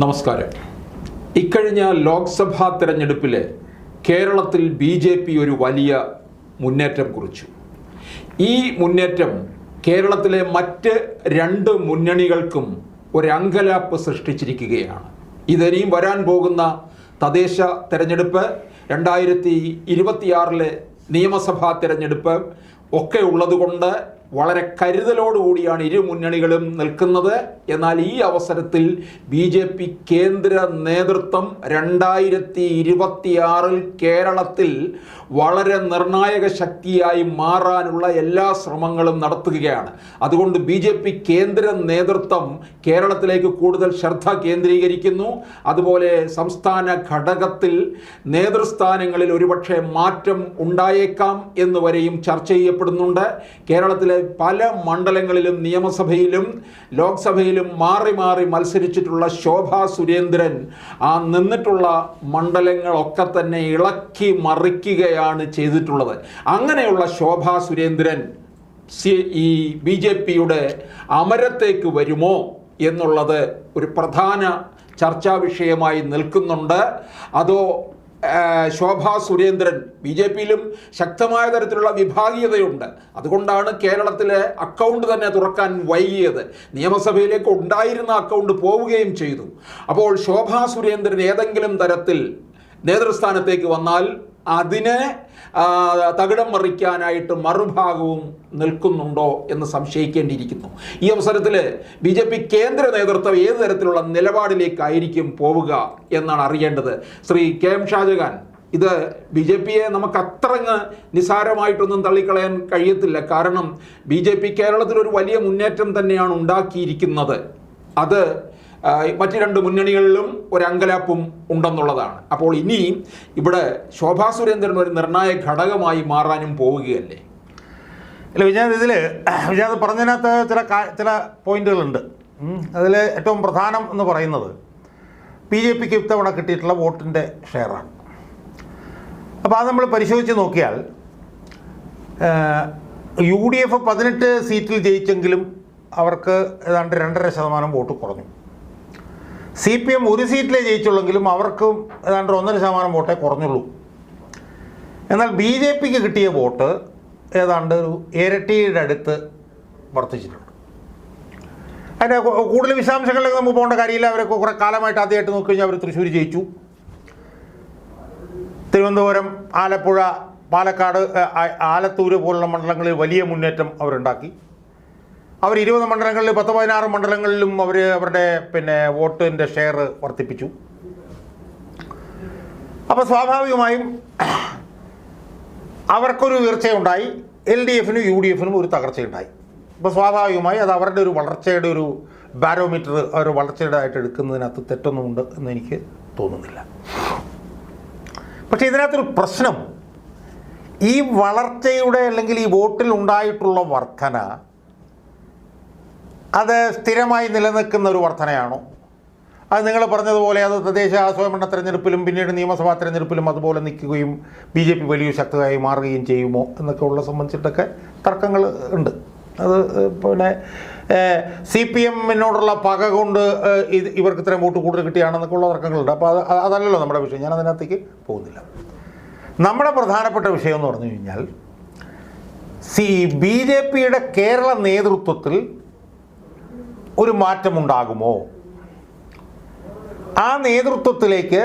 നമസ്കാരം. ഇക്കഴിഞ്ഞ ലോക്സഭാ തെരഞ്ഞെടുപ്പിൽ കേരളത്തിൽ ബി ജെ പി ഒരു വലിയ മുന്നേറ്റം കുറിച്ചു. ഈ മുന്നേറ്റം കേരളത്തിലെ മറ്റ് രണ്ട് മുന്നണികൾക്കും ഒരങ്കലാപ്പ് സൃഷ്ടിച്ചിരിക്കുകയാണ്. ഇതിനിയും വരാൻ പോകുന്ന തദ്ദേശ തെരഞ്ഞെടുപ്പ് രണ്ടായിരത്തി ഇരുപത്തിയാറിലെ നിയമസഭാ തെരഞ്ഞെടുപ്പ് ഒക്കെ ഉള്ളതുകൊണ്ട് വളരെ കരുതലോടുകൂടിയാണ് ഇരു മുന്നണികളും നിൽക്കുന്നത്. എന്നാൽ ഈ അവസരത്തിൽ ബി ജെ പി കേന്ദ്ര നേതൃത്വം രണ്ടായിരത്തി ഇരുപത്തിയാറിൽ കേരളത്തിൽ വളരെ നിർണായക ശക്തിയായി മാറാനുള്ള എല്ലാ ശ്രമങ്ങളും നടത്തുകയാണ്. അതുകൊണ്ട് ബി ജെ പി കേന്ദ്ര നേതൃത്വം കേരളത്തിലേക്ക് കൂടുതൽ ശ്രദ്ധ കേന്ദ്രീകരിക്കുന്നു. അതുപോലെ സംസ്ഥാന ഘടകത്തിൽ നേതൃസ്ഥാനങ്ങളിൽ ഒരുപക്ഷെ മാറ്റം ഉണ്ടായേക്കാം എന്നുവരെയും ചർച്ച ചെയ്യപ്പെടുന്നുണ്ട്. കേരളത്തിലെ പല മണ്ഡലങ്ങളിലും നിയമസഭയിലും ലോക്സഭയിലും മാറി മാറി മത്സരിച്ചിട്ടുള്ള ശോഭാ സുരേന്ദ്രൻ ആ നിന്നിട്ടുള്ള മണ്ഡലങ്ങളൊക്കെ തന്നെ ഇളക്കി മറിക്കുകയാണ് ചെയ്തിട്ടുള്ളത്. അങ്ങനെയുള്ള ശോഭാ സുരേന്ദ്രൻ ഈ ബി ജെ പിയുടെ അമരത്തേക്ക് വരുമോ എന്നുള്ളത് ഒരു പ്രധാന ചർച്ചാ വിഷയമായി നിൽക്കുന്നുണ്ട്. അതോ ശോഭാ സുരേന്ദ്രൻ. ബി ജെ പിയിലും ശക്തമായ തരത്തിലുള്ള വിഭാഗീയതയുണ്ട്. അതുകൊണ്ടാണ് കേരളത്തിലെ അക്കൗണ്ട് തന്നെ തുറക്കാൻ വൈകിയത്. നിയമസഭയിലേക്ക് ഉണ്ടായിരുന്ന അക്കൗണ്ട് പോവുകയും ചെയ്തു. അപ്പോൾ ശോഭാ സുരേന്ദ്രൻ ഏതെങ്കിലും തരത്തിൽ നേതൃസ്ഥാനത്തേക്ക് വന്നാൽ അതിനെ തകിടം മറിക്കാനായിട്ട് മറുഭാഗവും നിൽക്കുന്നുണ്ടോ എന്ന് സംശയിക്കേണ്ടിയിരിക്കുന്നു. ഈ അവസരത്തിൽ ബി ജെ പി കേന്ദ്ര നേതൃത്വം ഏത് തരത്തിലുള്ള നിലപാടിലേക്കായിരിക്കും പോവുക എന്നാണ് അറിയേണ്ടത്. ശ്രീ കെ എം ഷാജഹാൻ ഇത് ബി ജെ പിയെ നമുക്ക് അത്രങ്ങ് നിസാരമായിട്ടൊന്നും തള്ളിക്കളയാൻ കഴിയത്തില്ല. കാരണം ബി ജെ പി കേരളത്തിൽ ഒരു വലിയ മുന്നേറ്റം തന്നെയാണ് ഉണ്ടാക്കിയിരിക്കുന്നത്. അത് മറ്റ് രണ്ട് മുന്നണികളിലും ഒരു അങ്കലാപ്പും ഉണ്ടെന്നുള്ളതാണ്. അപ്പോൾ ഇനി ഇവിടെ ശോഭാ സുരേന്ദ്രൻ ഒരു നിർണായക ഘടകമായി മാറാനും പോവുകയല്ലേ? അല്ല വിജയ് ഇതിൽ വിജയ് പറഞ്ഞതിനകത്ത് ചില ചില പോയിന്റുകളുണ്ട്. അതിൽ ഏറ്റവും പ്രധാനം എന്ന് പറയുന്നത് ബി ജെ പിക്ക് ഇത്തവണ കിട്ടിയിട്ടുള്ള വോട്ടിന്റെ ഷെയറാണ്. അപ്പോൾ അത് നമ്മൾ പരിശോധിച്ച് നോക്കിയാൽ യു ഡി എഫ് പതിനെട്ട് സീറ്റിൽ ജയിച്ചെങ്കിലും അവർക്ക് ഏതാണ്ട് രണ്ടര ശതമാനം വോട്ട് കുറഞ്ഞു. സി പി എം ഒരു സീറ്റിലേ ജയിച്ചുള്ളെങ്കിലും അവർക്കും ഏതാണ്ട് ഒന്നര ശതമാനം വോട്ടേ കുറഞ്ഞുള്ളൂ. എന്നാൽ ബി ജെ പിക്ക് കിട്ടിയ വോട്ട് ഏതാണ്ട് ഒരു ഇരട്ടിയുടെ അടുത്ത് വർദ്ധിച്ചിട്ടുണ്ട്. അതിന്റെ കൂടുതൽ വിശദാംശങ്ങളിലേക്ക് നമുക്ക് പോകേണ്ട കാര്യമില്ല. അവരൊക്കെ കുറേ കാലമായിട്ട് ആദ്യമായിട്ട് നോക്കി കഴിഞ്ഞാൽ അവർ തൃശ്ശൂർ ജയിച്ചു. തിരുവനന്തപുരം ആലപ്പുഴ പാലക്കാട് ആലത്തൂർ പോലുള്ള മണ്ഡലങ്ങളിൽ വലിയ മുന്നേറ്റം അവരുണ്ടാക്കി. അവർ ഇരുപത് മണ്ഡലങ്ങളിൽ പത്ത് പതിനാറ് മണ്ഡലങ്ങളിലും അവർ അവരുടെ പിന്നെ വോട്ടിന്റെ ഷെയർ വർദ്ധിപ്പിച്ചു. അപ്പോൾ സ്വാഭാവികമായും അവർക്കൊരു ഉയർച്ചയുണ്ടായി. എൽ ഡി എഫിനും യു ഡി എഫിനും ഒരു തകർച്ചയുണ്ടായി. അപ്പോൾ സ്വാഭാവികമായി അത് അവരുടെ ഒരു വളർച്ചയുടെ ഒരു ബാരോമീറ്റർ അവർ വളർച്ചയുടെ ആയിട്ട് എടുക്കുന്നതിനകത്ത് തെറ്റൊന്നുമുണ്ട് എന്ന് എനിക്ക് തോന്നുന്നില്ല. പക്ഷേ ഇതിനകത്തൊരു പ്രശ്നം ഈ വളർച്ചയുടെ അല്ലെങ്കിൽ ഈ വോട്ടിൽ ഉണ്ടായിട്ടുള്ള വർധന അത് സ്ഥിരമായി നിലനിൽക്കുന്ന ഒരു വർധനയാണോ? അത് നിങ്ങൾ പറഞ്ഞതുപോലെ അത് തദ്ദേശ സ്വയംഭരണ തെരഞ്ഞെടുപ്പിലും പിന്നീട് നിയമസഭാ തെരഞ്ഞെടുപ്പിലും അതുപോലെ നിൽക്കുകയും ബി ജെ പി വലിയ ശക്തമായി മാറുകയും ചെയ്യുമോ എന്നൊക്കെ ഉള്ള സംബന്ധിച്ചിട്ടൊക്കെ തർക്കങ്ങൾ ഉണ്ട്. അത് പിന്നെ സി പി എമ്മിനോടുള്ള പക കൊണ്ട് ഇത് ഇവർക്ക് ഇത്രയും വോട്ട് കൂടുതൽ കിട്ടിയാണെന്നൊക്കെ ഉള്ള തർക്കങ്ങളുണ്ട്. അപ്പോൾ അത് അതല്ലല്ലോ നമ്മുടെ വിഷയം. ഞാൻ അതിനകത്തേക്ക് പോകുന്നില്ല. നമ്മുടെ പ്രധാനപ്പെട്ട വിഷയം എന്ന് പറഞ്ഞു കഴിഞ്ഞാൽ സി ബി ജെ പിയുടെ കേരള നേതൃത്വത്തിൽ ഒരു മാറ്റമുണ്ടാകുമോ? ആ നേതൃത്വത്തിലേക്ക്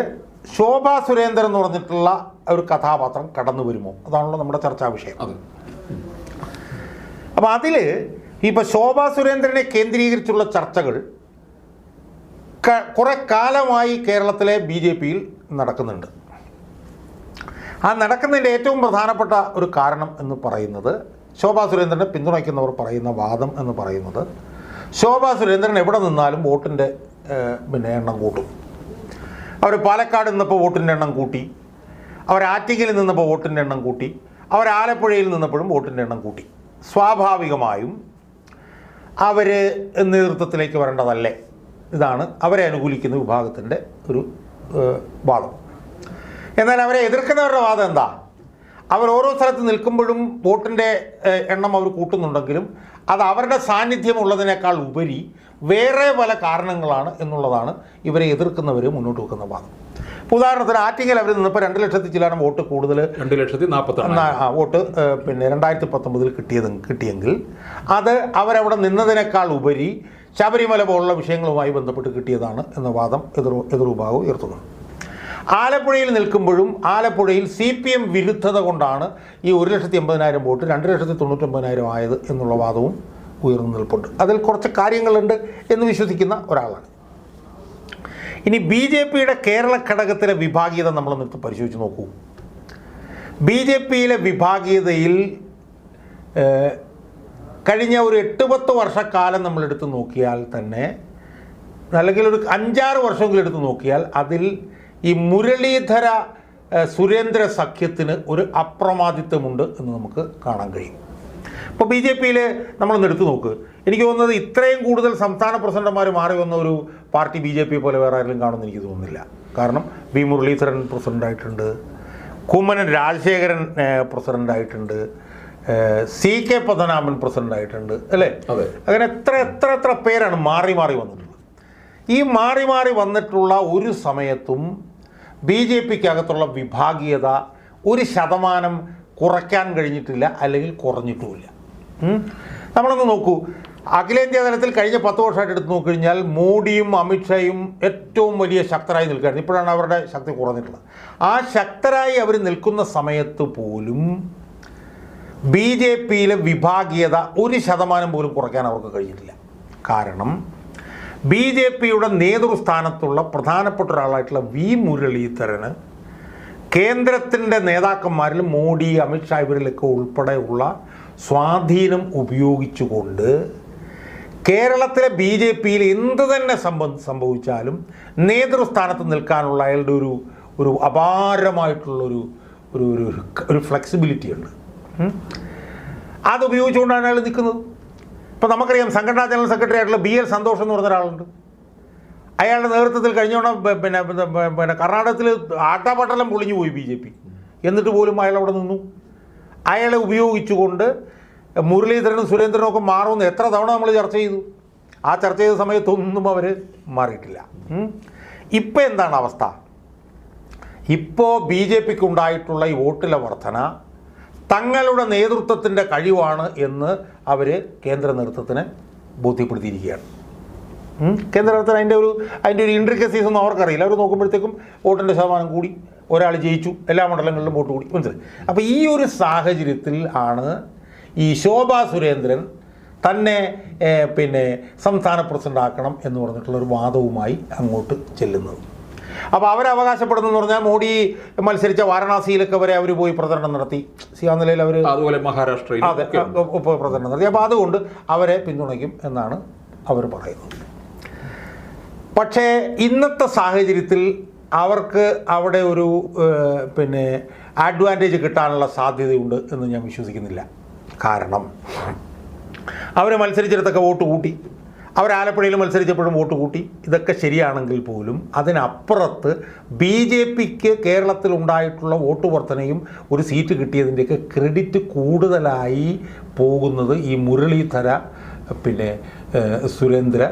ശോഭാ സുരേന്ദ്രൻ എന്ന് പറഞ്ഞിട്ടുള്ള ഒരു കഥാപാത്രം കടന്നു വരുമോ? അതാണല്ലോ നമ്മുടെ ചർച്ചാ വിഷയം. അപ്പം അതിൽ ഇപ്പോൾ ശോഭാ സുരേന്ദ്രനെ കേന്ദ്രീകരിച്ചുള്ള ചർച്ചകൾ കുറെ കാലമായി കേരളത്തിലെ ബി ജെ പിയിൽ നടക്കുന്നുണ്ട്. ആ നടക്കുന്നതിന്റെ ഏറ്റവും പ്രധാനപ്പെട്ട ഒരു കാരണം എന്ന് പറയുന്നത് ശോഭാ സുരേന്ദ്രനെ പിന്തുണയ്ക്കുന്നവർ പറയുന്ന വാദം എന്ന് പറയുന്നത് ശോഭാ സുരേന്ദ്രൻ എവിടെ നിന്നാലും വോട്ടിന്റെ പിന്നെ എണ്ണം കൂട്ടും. അവർ പാലക്കാട് നിന്നപ്പോൾ വോട്ടിന്റെ എണ്ണം കൂട്ടി. അവർ ആറ്റിങ്ങലിൽ നിന്നപ്പോൾ വോട്ടിന്റെ എണ്ണം കൂട്ടി. അവർ ആലപ്പുഴയിൽ നിന്നപ്പോഴും വോട്ടിന്റെ എണ്ണം കൂട്ടി. സ്വാഭാവികമായും അവർ നേതൃത്വത്തിലേക്ക് വരേണ്ടതല്ലേ? ഇതാണ് അവരെ അനുകൂലിക്കുന്ന വിഭാഗത്തിന്റെ ഒരു വാദം. എന്നാൽ അവരെ എതിർക്കുന്നവരുടെ വാദം എന്താ? അവർ ഓരോ സ്ഥലത്ത് നിൽക്കുമ്പോഴും വോട്ടിന്റെ എണ്ണം അവർ കൂട്ടുന്നുണ്ടെങ്കിലും അത് അവരുടെ സാന്നിധ്യമുള്ളതിനേക്കാൾ ഉപരി വേറെ പല കാരണങ്ങളാണ് എന്നുള്ളതാണ് ഇവരെ എതിർക്കുന്നവർ മുന്നോട്ട് വെക്കുന്ന വാദം. ഉദാഹരണത്തിന് ആറ്റിങ്ങൽ അവർ നിന്നപ്പോൾ രണ്ട് ലക്ഷത്തി ചിലാണ് വോട്ട് കൂടുതൽ രണ്ട് ലക്ഷത്തി നാൽപ്പത്തി വോട്ട് പിന്നെ രണ്ടായിരത്തി പത്തൊമ്പതിൽ കിട്ടിയത് കിട്ടിയെങ്കിൽ അത് അവരവിടെ നിന്നതിനേക്കാൾ ഉപരി ശബരിമല പോലുള്ള വിഷയങ്ങളുമായി ബന്ധപ്പെട്ട് കിട്ടിയതാണ് എന്ന വാദം എതിർ എതിർഭാഗം ഉയർത്തുന്നു ആലപ്പുഴയിൽ നിൽക്കുമ്പോഴും ആലപ്പുഴയിൽ സി പി എം വിരുദ്ധത കൊണ്ടാണ് ഈ ഒരു ലക്ഷത്തി എൺപതിനായിരം വോട്ട് രണ്ട് ലക്ഷത്തി തൊണ്ണൂറ്റൊമ്പതിനായിരം ആയത് എന്നുള്ള വാദവും ഉയർന്നു നിൽപ്പുണ്ട്. അതിൽ കുറച്ച് കാര്യങ്ങളുണ്ട് എന്ന് വിശ്വസിക്കുന്ന ഒരാളാണ്. ഇനി ബി ജെ പിയുടെ കേരള ഘടകത്തിലെ വിഭാഗീയത നമ്മൾ നിർത്തി പരിശോധിച്ച് നോക്കൂ. ബി ജെ പിയിലെ വിഭാഗീയതയിൽ കഴിഞ്ഞ ഒരു എട്ട് പത്ത് വർഷക്കാലം നമ്മളെടുത്ത് നോക്കിയാൽ തന്നെ അല്ലെങ്കിൽ ഒരു അഞ്ചാറ് വർഷമെങ്കിലും എടുത്ത് നോക്കിയാൽ അതിൽ ഈ മുരളീധര സുരേന്ദ്ര സഖ്യത്തിന് ഒരു അപ്രമാദിത്വമുണ്ട് എന്ന് നമുക്ക് കാണാൻ കഴിയും. ഇപ്പോൾ ബി ജെ പിയിൽ നമ്മളൊന്ന് എടുത്തു നോക്ക്. എനിക്ക് തോന്നുന്നത് ഇത്രയും കൂടുതൽ സംസ്ഥാന പ്രസിഡന്റുമാർ മാറി വന്ന ഒരു പാർട്ടി ബി ജെ പി പോലെ വേറെ ആരെങ്കിലും കാണുമെന്ന് എനിക്ക് തോന്നുന്നില്ല. കാരണം വി മുരളീധരൻ പ്രസിഡന്റായിട്ടുണ്ട് കുമ്മനൻ രാജശേഖരൻ പ്രസിഡന്റായിട്ടുണ്ട് സി കെ പ്രസിഡന്റ് പ്രസിഡന്റായിട്ടുണ്ട് അല്ലേ? അതെ. അങ്ങനെ എത്ര എത്ര എത്ര പേരാണ് മാറി മാറി വന്നിട്ടുള്ളത്. ഈ മാറി മാറി വന്നിട്ടുള്ള ഒരു സമയത്തും ബി ജെ പിക്ക് അകത്തുള്ള വിഭാഗീയത ഒരു ശതമാനം കുറയ്ക്കാൻ കഴിഞ്ഞിട്ടില്ല അല്ലെങ്കിൽ കുറഞ്ഞിട്ടുമില്ല. നമ്മളൊന്ന് നോക്കൂ. അഖിലേന്ത്യാ തലത്തിൽ കഴിഞ്ഞ പത്ത് വർഷമായിട്ട് എടുത്ത് നോക്കിക്കഴിഞ്ഞാൽ മോഡിയും അമിത്ഷായും ഏറ്റവും വലിയ ശക്തരായി നിൽക്കുകയാണ് ഇപ്പോഴാണ് അവരുടെ ശക്തി കുറഞ്ഞിട്ടുള്ളത്. ആ ശക്തരായി അവർ നിൽക്കുന്ന സമയത്ത് പോലും ബി ജെ പിയിലെ വിഭാഗീയത ഒരു ശതമാനം പോലും കുറയ്ക്കാൻ അവർക്ക് കഴിഞ്ഞിട്ടില്ല. കാരണം ബി ജെ പിയുടെ നേതൃസ്ഥാനത്തുള്ള പ്രധാനപ്പെട്ട ഒരാളായിട്ടുള്ള വി മുരളീധരന് കേന്ദ്രത്തിന്റെ നേതാക്കന്മാരിൽ മോഡി അമിത്ഷാ ഇവരിലൊക്കെ ഉൾപ്പെടെയുള്ള സ്വാധീനം ഉപയോഗിച്ചുകൊണ്ട് കേരളത്തിലെ ബി ജെ പിയിൽ എന്ത് തന്നെ സംബന്ധ സംഭവിച്ചാലും നേതൃസ്ഥാനത്ത് നിൽക്കാനുള്ള അയാളുടെ ഒരു ഒരു അപാരമായിട്ടുള്ളൊരു ഒരു ഒരു ഫ്ലെക്സിബിലിറ്റി ഉണ്ട്. അതുപയോഗിച്ചുകൊണ്ടാണ് അത് അയാൾ നിൽക്കുന്നത്. ഇപ്പം നമുക്കറിയാം സംഘടനാ ജനറൽ സെക്രട്ടറി ആയിട്ടുള്ള ബി എൽ സന്തോഷ് എന്ന് പറഞ്ഞ ഒരാളുണ്ട്. അയാളുടെ നേതൃത്വത്തിൽ കഴിഞ്ഞോണം പിന്നെ പിന്നെ കർണാടകത്തിൽ ആട്ടാപട്ടലം പൊളിഞ്ഞു പോയി ബി ജെ പി. എന്നിട്ട് പോലും അയാൾ അവിടെ നിന്നു. അയാളെ ഉപയോഗിച്ചുകൊണ്ട് മുരളീധരനും സുരേന്ദ്രനും ഒക്കെ മാറുമെന്ന് എത്ര തവണ നമ്മൾ ചർച്ച ചെയ്തു. ആ ചർച്ച ചെയ്ത സമയത്തൊന്നും അവർ മാറിയിട്ടില്ല. ഇപ്പോൾ എന്താണ് അവസ്ഥ? ഇപ്പോൾ ബി ജെ പിക്ക് ഉണ്ടായിട്ടുള്ള ഈ വോട്ടിലെ വർധന തങ്ങളുടെ നേതൃത്വത്തിന്റെ കഴിവാണ് എന്ന് അവർ കേന്ദ്ര നേതൃത്വത്തിന് ബോധ്യപ്പെടുത്തിയിരിക്കുകയാണ്. കേന്ദ്ര നേതൃത്വത്തിന് അതിന്റെ ഒരു അതിന്റെ ഒരു ഇൻട്രിക്കസീസ് ഒന്നും അവർക്കറിയില്ല. അവർ നോക്കുമ്പോഴത്തേക്കും വോട്ടിന്റെ ശതമാനം കൂടി. ഒരാൾ ജയിച്ചു. എല്ലാ മണ്ഡലങ്ങളിലും വോട്ട് കൂടി. മനസ്സിലായി? അപ്പോൾ ഈ ഒരു സാഹചര്യത്തിൽ ആണ് ഈ ശോഭാ സുരേന്ദ്രൻ തന്നെ പിന്നെ സംസ്ഥാന പ്രസിഡന്റ് ആക്കണം എന്ന് പറഞ്ഞിട്ടുള്ള ഒരു വാദവുമായി അങ്ങോട്ട് ചെല്ലുന്നത്. അപ്പോൾ അവരവകാശപ്പെടുന്നെന്ന് പറഞ്ഞാൽ മോഡി മത്സരിച്ച വാരണാസിയിലൊക്കെ വരെ അവർ പോയി പ്രചരണം നടത്തി. ആ നിലയിൽ അവർ അതുപോലെ മഹാരാഷ്ട്രയിൽ അതെ ഒ- പ്രചരണം നടത്തി. അപ്പോൾ അതുകൊണ്ട് അവരെ പിന്തുണയ്ക്കും എന്നാണ് അവർ പറയുന്നത്. പക്ഷേ ഇന്നത്തെ സാഹചര്യത്തിൽ അവർക്ക് അവിടെ ഒരു പിന്നെ അഡ്വാന്റേജ് കിട്ടാനുള്ള സാധ്യതയുണ്ട് എന്ന് ഞാൻ വിശ്വസിക്കുന്നില്ല. കാരണം അവർ മത്സരിച്ചിടത്തൊക്കെ വോട്ട് കൂട്ടി. അവർ ആലപ്പുഴയിൽ മത്സരിച്ചപ്പോഴും വോട്ട് കൂട്ടി. ഇതൊക്കെ ശരിയാണെങ്കിൽ പോലും അതിനപ്പുറത്ത് ബി ജെ പിക്ക് കേരളത്തിൽ ഉണ്ടായിട്ടുള്ള വോട്ട് വർധനയും ഒരു സീറ്റ് കിട്ടിയതിന്റെയൊക്കെ ക്രെഡിറ്റ് കൂടുതലായി പോകുന്നത് ഈ മുരളീധര പിന്നെ സുരേന്ദ്ര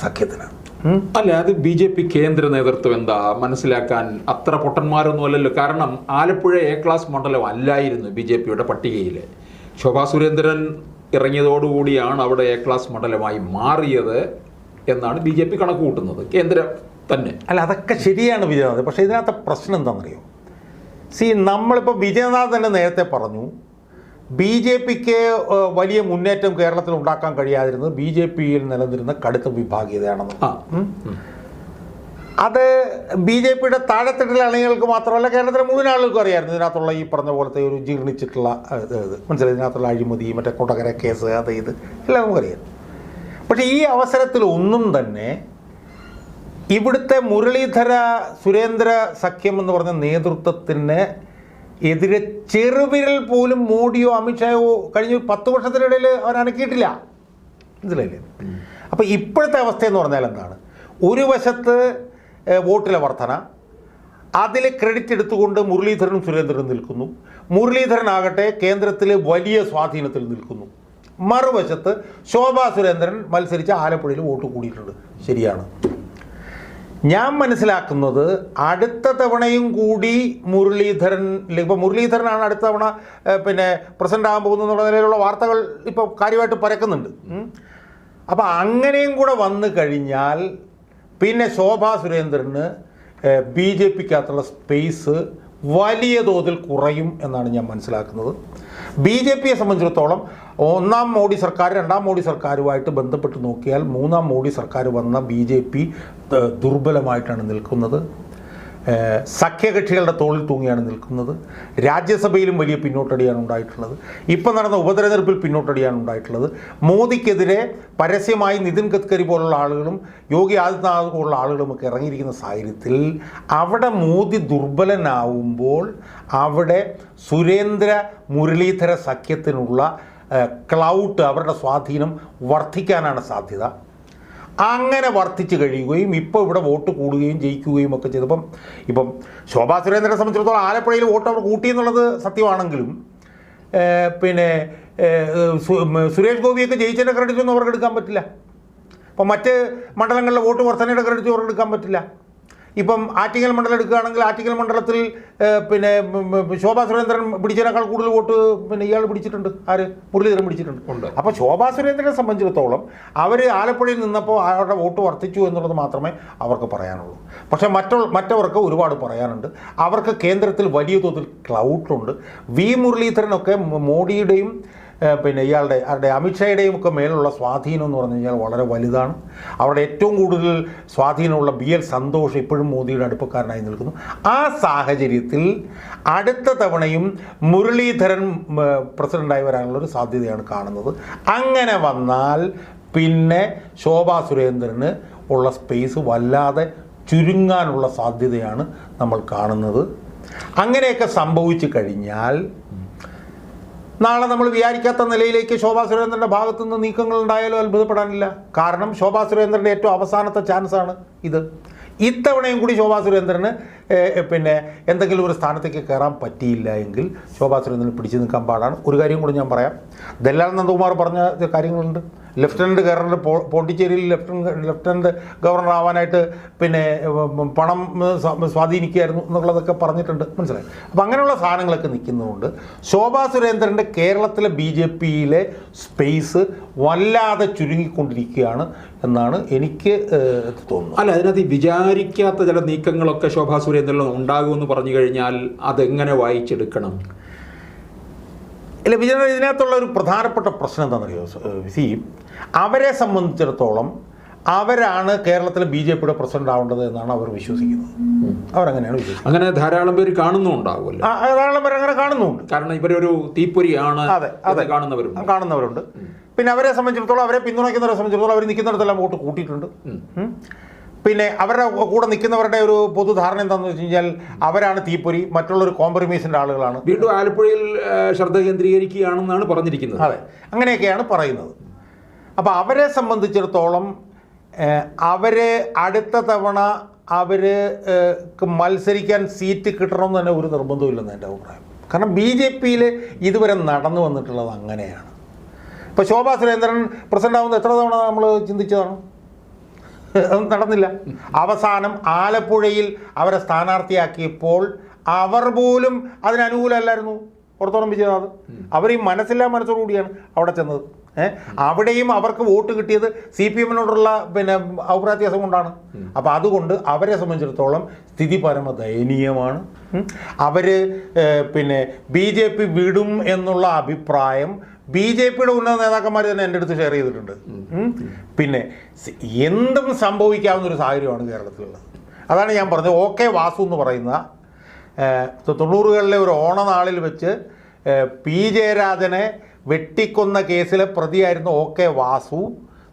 സഖ്യത്തിനാണ്. അല്ല അത് ബി ജെ പി കേന്ദ്ര നേതൃത്വം എന്താ മനസ്സിലാക്കാൻ അത്ര പൊട്ടന്മാരൊന്നും അല്ലല്ലോ. കാരണം ആലപ്പുഴ എ ക്ലാസ് മണ്ഡലം അല്ലായിരുന്നു ബി ജെ പിയുടെ പട്ടികയിൽ ശോഭാ സുരേന്ദ്രൻ ഇറങ്ങിയതോടുകൂടിയാണ് അവിടെ എ ക്ലാസ് മണ്ഡലമായി മാറിയത് എന്നാണ് ബി ജെ പി കണക്ക് കൂട്ടുന്നത് കേന്ദ്രം തന്നെ. അല്ല അതൊക്കെ ശരിയാണ് വിജയനാഥ് പക്ഷേ ഇതിനകത്തെ പ്രശ്നം എന്താണെന്നറിയോ? സി നമ്മളിപ്പോൾ വിജയനാഥ് തന്നെ നേരത്തെ പറഞ്ഞു ബി ജെ പിക്ക് വലിയ മുന്നേറ്റം കേരളത്തിൽ ഉണ്ടാക്കാൻ കഴിയാതിരുന്നത് ബി ജെ പിയിൽ നിലനിന്നിരുന്ന കടുത്ത വിഭാഗീയതയാണെന്ന്. അത് ബി ജെ പിയുടെ താഴെത്തട്ടിലെ അണികൾക്ക് മാത്രമല്ല കേരളത്തിലെ മുഴുവൻ ആളുകൾക്കും അറിയായിരുന്നു. ഇതിനകത്തുള്ള ഈ പറഞ്ഞ പോലത്തെ ഒരു ജീർണിച്ചിട്ടുള്ള ഇത്. മനസ്സിലായി? ഇതിനകത്തുള്ള അഴിമതി മറ്റേ കൊട്ടകര കേസ് അത് ഇത് എല്ലാം നമുക്കറിയാം പക്ഷേ ഈ അവസരത്തിൽ ഒന്നും തന്നെ ഇവിടുത്തെ മുരളീധര സുരേന്ദ്ര സഖ്യം എന്ന് പറഞ്ഞ നേതൃത്വത്തിന് എതിരെ ചെറുവിരൽ പോലും മോഡിയോ അമിത്ഷായോ കഴിഞ്ഞ പത്ത് വർഷത്തിനിടയിൽ അവർ അനക്കിയിട്ടില്ല. മനസ്സിലായില്ലേ? അപ്പോൾ ഇപ്പോഴത്തെ അവസ്ഥ എന്ന് പറഞ്ഞാൽ എന്താണ്? ഒരു വശത്ത് വോട്ടിലെ വർധന. അതിൽ ക്രെഡിറ്റ് എടുത്തുകൊണ്ട് മുരളീധരനും സുരേന്ദ്രനും നിൽക്കുന്നു. മുരളീധരനാകട്ടെ കേന്ദ്രത്തിൽ വലിയ സ്വാധീനത്തിൽ നിൽക്കുന്നു. മറുവശത്ത് ശോഭാ സുരേന്ദ്രൻ മത്സരിച്ച ആലപ്പുഴയിൽ വോട്ട് കൂടിയിട്ടുണ്ട്. ശരിയാണ്. ഞാൻ മനസ്സിലാക്കുന്നത് അടുത്ത തവണയും കൂടി മുരളീധരൻ ഇപ്പോൾ മുരളീധരനാണ് അടുത്ത തവണ പിന്നെ പ്രസിഡന്റ് ആകാൻ പോകുന്നത് എന്നുള്ള നിലയിലുള്ള വാർത്തകൾ ഇപ്പോൾ കാര്യമായിട്ട് പരക്കുന്നുണ്ട്. അപ്പോൾ അങ്ങനെയും കൂടെ വന്നു കഴിഞ്ഞാൽ പിന്നെ ശോഭാ സുരേന്ദ്രന് ബി ജെ പിക്കകത്തുള്ള സ്പേസ് വലിയ തോതിൽ കുറയും എന്നാണ് ഞാൻ മനസ്സിലാക്കുന്നത്. ബി ജെ പിയെ സംബന്ധിച്ചിടത്തോളം ഒന്നാം മോഡി സർക്കാർ രണ്ടാം മോഡി സർക്കാരുമായിട്ട് ബന്ധപ്പെട്ട് നോക്കിയാൽ മൂന്നാം മോഡി സർക്കാർ വന്ന ബി ജെ പി ദുർബലമായിട്ടാണ് നിൽക്കുന്നത്. സഖ്യകക്ഷികളുടെ തോളിൽ തൂങ്ങിയാണ് നിൽക്കുന്നത്. രാജ്യസഭയിലും വലിയ പിന്നോട്ടടിയാണ് ഉണ്ടായിട്ടുള്ളത്. ഇപ്പം നടന്ന ഉപതെരഞ്ഞെടുപ്പിൽ പിന്നോട്ടടിയാണ് ഉണ്ടായിട്ടുള്ളത്. മോദിക്കെതിരെ പരസ്യമായി നിതിൻ ഗഡ്കരി പോലുള്ള ആളുകളും യോഗി ആദിത്യനാഥ് പോലുള്ള ആളുകളുമൊക്കെ ഇറങ്ങിയിരിക്കുന്ന സാഹചര്യത്തിൽ അവിടെ മോദി ദുർബലനാവുമ്പോൾ അവിടെ സുരേന്ദ്ര മുരളീധര സഖ്യത്തിനുള്ള ക്ലൗട്ട് അവരുടെ സ്വാധീനം വർദ്ധിക്കാനാണ് സാധ്യത. അങ്ങനെ വർദ്ധിച്ചു കഴിയുകയും ഇപ്പോൾ ഇവിടെ വോട്ട് കൂടുകയും ജയിക്കുകയും ഒക്കെ ചെയ്തപ്പം ഇപ്പം ശോഭാ സുരേന്ദ്രനെ സംബന്ധിച്ചിടത്തോളം ആലപ്പുഴയിൽ വോട്ട് അവർ കൂട്ടി എന്നുള്ളത് സത്യമാണെങ്കിലും പിന്നെ സുരേഷ് ഗോപിയൊക്കെ ജയിച്ചതിന്റെ ക്രെഡിറ്റ് ഒന്നും അവർക്ക് എടുക്കാൻ പറ്റില്ല. അപ്പം മറ്റ് മണ്ഡലങ്ങളിലെ വോട്ട് വർധനയുടെ ക്രെഡിറ്റ് അവർക്ക് എടുക്കാൻ പറ്റില്ല. ഇപ്പം ആറ്റിങ്ങൽ മണ്ഡലം എടുക്കുകയാണെങ്കിൽ ആറ്റിങ്ങൽ മണ്ഡലത്തിൽ പിന്നെ ശോഭാ സുരേന്ദ്രൻ പിടിച്ചതിനേക്കാൾ കൂടുതൽ വോട്ട് പിന്നെ ഇയാൾ പിടിച്ചിട്ടുണ്ട്. ആര്? മുരളീധരൻ പിടിച്ചിട്ടുണ്ട്. അപ്പോൾ ശോഭാ സുരേന്ദ്രനെ സംബന്ധിച്ചിടത്തോളം അവർ ആലപ്പുഴയിൽ നിന്നപ്പോൾ അവരുടെ വോട്ട് വർദ്ധിച്ചു എന്നുള്ളത് മാത്രമേ അവർക്ക് പറയാനുള്ളൂ. പക്ഷേ മറ്റുള്ള മറ്റവർക്ക് ഒരുപാട് പറയാനുണ്ട്. അവർക്ക് കേന്ദ്രത്തിൽ വലിയ തോതിൽ ക്ലൗട്ടുണ്ട് വി മുരളീധരനൊക്കെ മോഡിയുടെയും പിന്നെ ഇയാളുടെ അവരുടെ അമിത്ഷായുടെയും ഒക്കെ മേലുള്ള സ്വാധീനം എന്ന് പറഞ്ഞു കഴിഞ്ഞാൽ വളരെ വലുതാണ്. അവരുടെ ഏറ്റവും കൂടുതൽ സ്വാധീനമുള്ള ബി എൽ സന്തോഷ് ഇപ്പോഴും മോദിയുടെ അടുപ്പക്കാരനായി നിൽക്കുന്നു. ആ സാഹചര്യത്തിൽ അടുത്ത തവണയും മുരളീധരൻ പ്രസിഡന്റായി വരാനുള്ളൊരു സാധ്യതയാണ് കാണുന്നത്. അങ്ങനെ വന്നാൽ പിന്നെ ശോഭാ സുരേന്ദ്രന് ഉള്ള സ്പേസ് വല്ലാതെ ചുരുങ്ങാനുള്ള സാധ്യതയാണ് നമ്മൾ കാണുന്നത്. അങ്ങനെയൊക്കെ സംഭവിച്ചു കഴിഞ്ഞാൽ നാളെ നമ്മൾ വിചാരിക്കാത്ത നിലയിലേക്ക് ശോഭാ സുരേന്ദ്രന്റെ ഭാഗത്തു നിന്ന് നീക്കങ്ങൾ ഉണ്ടായാലും അത്ഭുതപ്പെടാനില്ല. കാരണം ശോഭാ സുരേന്ദ്രന്റെ ഏറ്റവും അവസാനത്തെ ചാൻസാണ് ഇത്. ഇത്തവണയും കൂടി ശോഭാ സുരേന്ദ്രന് പിന്നെ എന്തെങ്കിലും ഒരു സ്ഥാനത്തേക്ക് കയറാൻ പറ്റിയില്ല എങ്കിൽ ശോഭാ സുരേന്ദ്രന് പിടിച്ചു നിൽക്കാൻ പാടാണ്. ഒരു കാര്യം കൂടി ഞാൻ പറയാം. ദല്ലാൽ നന്ദകുമാർ പറഞ്ഞ കാര്യങ്ങളുണ്ട്. ലെഫ്റ്റനന്റ് ഗവർണർ പോണ്ടിച്ചേരിയിൽ ലെഫ്റ്റനന്റ് ലെഫ്റ്റനന്റ് ഗവർണർ ആവാനായിട്ട് പിന്നെ പണം സ്വാധീനിക്കുകയായിരുന്നു എന്നുള്ളതൊക്കെ പറഞ്ഞിട്ടുണ്ട്. മനസ്സിലായി? അപ്പം അങ്ങനെയുള്ള സാധനങ്ങളൊക്കെ നിൽക്കുന്നതുകൊണ്ട് ശോഭാ സുരേന്ദ്രന്റെ കേരളത്തിലെ ബി ജെ പിയിലെ സ്പേസ് വല്ലാതെ ചുരുങ്ങിക്കൊണ്ടിരിക്കുകയാണ് എന്നാണ് എനിക്ക് തോന്നുന്നത്. അല്ല അതിനകത്ത് ഈ വിചാരിക്കാത്ത ചില നീക്കങ്ങളൊക്കെ ശോഭാ സുരേന്ദ്രൻ ഉണ്ടാകുമെന്ന് പറഞ്ഞു കഴിഞ്ഞാൽ അതെങ്ങനെ വായിച്ചെടുക്കണം? ഇല്ല വിജയ ഇതിനകത്തുള്ള ഒരു പ്രധാനപ്പെട്ട പ്രശ്നം എന്താണെന്നറിയോ സി അവരെ സംബന്ധിച്ചിടത്തോളം അവരാണ് കേരളത്തിലെ ബി ജെ പിയുടെ പ്രസിഡന്റ് ആവേണ്ടത് എന്നാണ് അവർ വിശ്വസിക്കുന്നത്. അവരങ്ങനെയാണ് വിശ്വസിക്കുന്നത്. അങ്ങനെ ധാരാളം പേര് കാണുന്നുണ്ടാവുമല്ലോ ധാരാളം പേര് അങ്ങനെ കാണുന്നുണ്ട് കാരണം ഇവരൊരു തീപ്പൊരിയാണ് അതെ അതെ. കാണുന്നവരും കാണുന്നവരുണ്ട്. കാണുന്നവരുണ്ട്. പിന്നെ അവരെ സംബന്ധിച്ചിടത്തോളം അവരെ പിന്തുണയ്ക്കുന്നവരെ സംബന്ധിച്ചിടത്തോളം അവർ നിൽക്കുന്നിടത്തെല്ലാം വോട്ട് കൂട്ടിയിട്ടുണ്ട്. പിന്നെ അവരുടെ കൂടെ നിൽക്കുന്നവരുടെ ഒരു പൊതുധാരണ എന്താണെന്ന് വെച്ച് കഴിഞ്ഞാൽ അവരാണ് തീപ്പൊരി മറ്റുള്ളൊരു കോംപ്രമൈസിന്റെ ആളുകളാണ്. വീണ്ടും ആലപ്പുഴയിൽ ശ്രദ്ധ കേന്ദ്രീകരിക്കുകയാണെന്നാണ് പറഞ്ഞിരിക്കുന്നത്. അതെ. അങ്ങനെയൊക്കെയാണ് പറയുന്നത്. അപ്പോൾ അവരെ സംബന്ധിച്ചിടത്തോളം അവർ അടുത്ത തവണ അവർ മത്സരിക്കാൻ സീറ്റ് കിട്ടണം എന്ന് തന്നെ ഒരു നിർബന്ധമില്ലെന്ന് എന്റെ അഭിപ്രായം. കാരണം ബി ജെ പിയിൽ ഇതുവരെ നടന്നു വന്നിട്ടുള്ളത് അങ്ങനെയാണ്. ഇപ്പോൾ ശോഭാ സുരേന്ദ്രൻ പ്രസിഡന്റ് ആവുന്നത് എത്ര തവണ നമ്മൾ ചിന്തിച്ചതാണ്? അത് നടന്നില്ല. അവസാനം ആലപ്പുഴയിൽ അവരെ സ്ഥാനാർത്ഥിയാക്കിയപ്പോൾ അവർ പോലും അതിനനുകൂലമല്ലായിരുന്നു പുറത്തോളം വിജയനാഥ്. അവർ ഈ മനസ്സില്ലാ മനസ്സോടുകൂടിയാണ് അവിടെ ചെന്നത്. ഏഹ് അവിടെയും അവർക്ക് വോട്ട് കിട്ടിയത് സി പി എമ്മിനോടുള്ള പിന്നെ അഭിപ്രായത്യാസം കൊണ്ടാണ്. അപ്പോൾ അതുകൊണ്ട് അവരെ സംബന്ധിച്ചിടത്തോളം സ്ഥിതി പരമ ദയനീയമാണ് അവർ പിന്നെ ബി ജെ പി വിടും എന്നുള്ള അഭിപ്രായം ബി ജെ പിയുടെ ഉന്നത നേതാക്കന്മാർ തന്നെ എന്റെ അടുത്ത് ഷെയർ ചെയ്തിട്ടുണ്ട്. പിന്നെ എന്തും സംഭവിക്കാവുന്ന ഒരു സാഹചര്യമാണ് കേരളത്തിലുള്ളത്. അതാണ് ഞാൻ പറഞ്ഞത്. ഓക്കെ വാസു എന്ന് പറയുന്ന തൊണ്ണൂറുകളിലെ ഒരു ഓണനാളിൽ വെച്ച് പി ജയരാജനെ വെട്ടിക്കൊന്ന കേസിലെ പ്രതിയായിരുന്നു O K Vasu.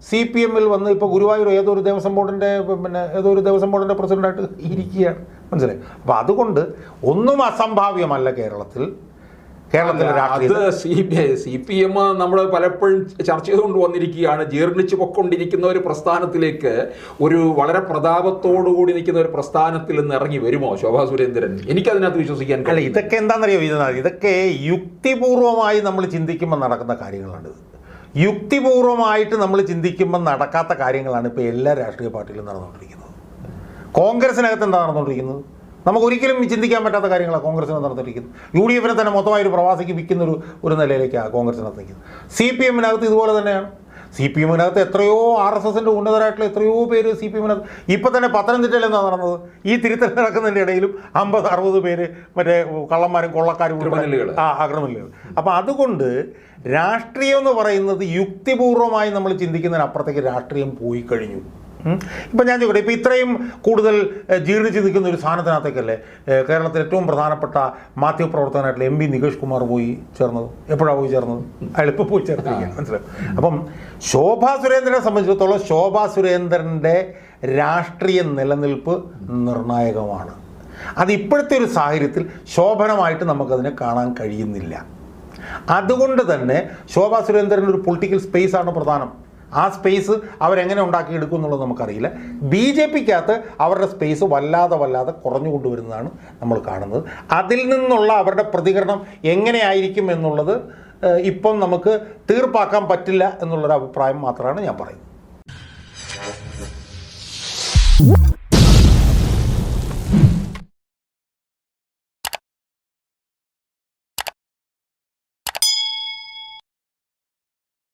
C P എമ്മിൽ വന്ന് ഇപ്പോൾ ഗുരുവായൂർ ഏതൊരു ദേവസ്വം ബോർഡിന്റെ പിന്നെ ഏതൊരു ദേവസ്വം ബോർഡിന്റെ പ്രസിഡന്റായിട്ട് ഇരിക്കുകയാണ്. മനസ്സിലായി? അപ്പോൾ അതുകൊണ്ട് ഒന്നും അസംഭാവ്യമല്ല കേരളത്തിൽ. കേരളത്തിലെ അത് രാഷ്ട്രീയത്തിൽ C P C P M നമ്മൾ പലപ്പോഴും ചർച്ച ചെയ്തുകൊണ്ട് വന്നിരിക്കുകയാണ്. ജീർണിച്ചു പൊക്കൊണ്ടിരിക്കുന്ന ഒരു പ്രസ്ഥാനത്തിലേക്ക് ഒരു വളരെ പ്രതാപത്തോടു കൂടി നിൽക്കുന്ന ഒരു പ്രസ്ഥാനത്തിൽ നിന്ന് ഇറങ്ങി വരുമോ ശോഭാ സുരേന്ദ്രൻ? എനിക്ക് എനിക്കതിനകത്ത് വിശ്വസിക്കാൻ അല്ല കഴിയില്ല. ഇതൊക്കെ എന്താണെന്നറിയോ ഇത് ഇതൊക്കെ യുക്തിപൂർവമായി നമ്മൾ ചിന്തിക്കുമ്പോൾ നടക്കുന്ന കാര്യങ്ങളാണ് യുക്തിപൂർവമായിട്ട് നമ്മൾ ചിന്തിക്കുമ്പോൾ നടക്കാത്ത കാര്യങ്ങളാണ് ഇപ്പോൾ എല്ലാ രാഷ്ട്രീയ പാർട്ടികളും നടന്നുകൊണ്ടിരിക്കുന്നത്. കോൺഗ്രസിനകത്ത് എന്താ നടന്നുകൊണ്ടിരിക്കുന്നത്? നമുക്ക് ഒരിക്കലും ചിന്തിക്കാൻ പറ്റാത്ത കാര്യങ്ങളാണ് കോൺഗ്രസിന് നടന്നിരിക്കുന്നത് യു ഡി എഫിനെ തന്നെ മൊത്തമായി ഒരു പ്രവാസിക്ക് വിൽക്കുന്ന ഒരു ഒരു നിലയിലേക്കാണ് കോൺഗ്രസ് നടത്തിക്കുന്നത് സി പി എമ്മിനകത്ത് ഇതുപോലെ തന്നെയാണ്. സി പി എമ്മിനകത്ത് എത്രയോ ആർ എസ് എസിന്റെ ഉന്നതരായിട്ടുള്ള എത്രയോ പേര് സി പി എമ്മിനകത്ത് ഇപ്പോൾ തന്നെ പത്തനംതിട്ടയിൽ എന്താ നടന്നത്? ഈ തിരുത്തൽ നടക്കുന്നതിന്റെ ഇടയിലും അമ്പത് അറുപത് പേര് മറ്റേ കള്ളന്മാരും കൊള്ളക്കാരും ആ അക്രമില്ലുകൾ അപ്പോൾ അതുകൊണ്ട് രാഷ്ട്രീയം എന്ന് പറയുന്നത് യുക്തിപൂർവമായി നമ്മൾ ചിന്തിക്കുന്നതിനപ്പുറത്തേക്ക് രാഷ്ട്രീയം പോയി കഴിഞ്ഞു. ഇപ്പം ഞാൻ ചോദിക്കട്ടെ ഇപ്പം ഇത്രയും കൂടുതൽ ജീർണിച്ച് നിൽക്കുന്ന ഒരു സ്ഥാനത്തിനകത്തേക്കല്ലേ കേരളത്തിലെ കേരളത്തിൽ ഏറ്റവും പ്രധാനപ്പെട്ട മാധ്യമപ്രവർത്തകനായിട്ടുള്ള എം പി നികേഷ് കുമാർ പോയി ചേർന്നത്? എപ്പോഴാണ് പോയി ചേർന്നത്? അയാൾ ഇപ്പോൾ പോയി ചേർത്തിരിക്കുകയാണ് മനസ്സിലായി? അപ്പം ശോഭാ സുരേന്ദ്രനെ സംബന്ധിച്ചിടത്തോളം ശോഭാ സുരേന്ദ്രന്റെ രാഷ്ട്രീയ നിലനിൽപ്പ് നിർണായകമാണ്. അത് ഇപ്പോഴത്തെ ഒരു സാഹചര്യത്തിൽ ശോഭനമായിട്ട് നമുക്കതിനെ കാണാൻ കഴിയുന്നില്ല. അതുകൊണ്ട് തന്നെ ശോഭാ സുരേന്ദ്രൻ ഒരു പൊളിറ്റിക്കൽ സ്പേസ് ആണ് പ്രധാനം. ആ സ്പേസ് അവരെങ്ങനെ ഉണ്ടാക്കിയെടുക്കും എന്നുള്ളത് നമുക്കറിയില്ല. ബി ജെ പിക്കകത്ത് അവരുടെ സ്പേസ് വല്ലാതെ വല്ലാതെ കുറഞ്ഞു കൊണ്ടുവരുന്നതാണ് നമ്മൾ കാണുന്നത്. അതിൽ നിന്നുള്ള അവരുടെ പ്രതികരണം എങ്ങനെയായിരിക്കും എന്നുള്ളത് ഇപ്പം നമുക്ക് തീർപ്പാക്കാൻ പറ്റില്ല എന്നുള്ളൊരു അഭിപ്രായം മാത്രമാണ് ഞാൻ പറയുന്നത്.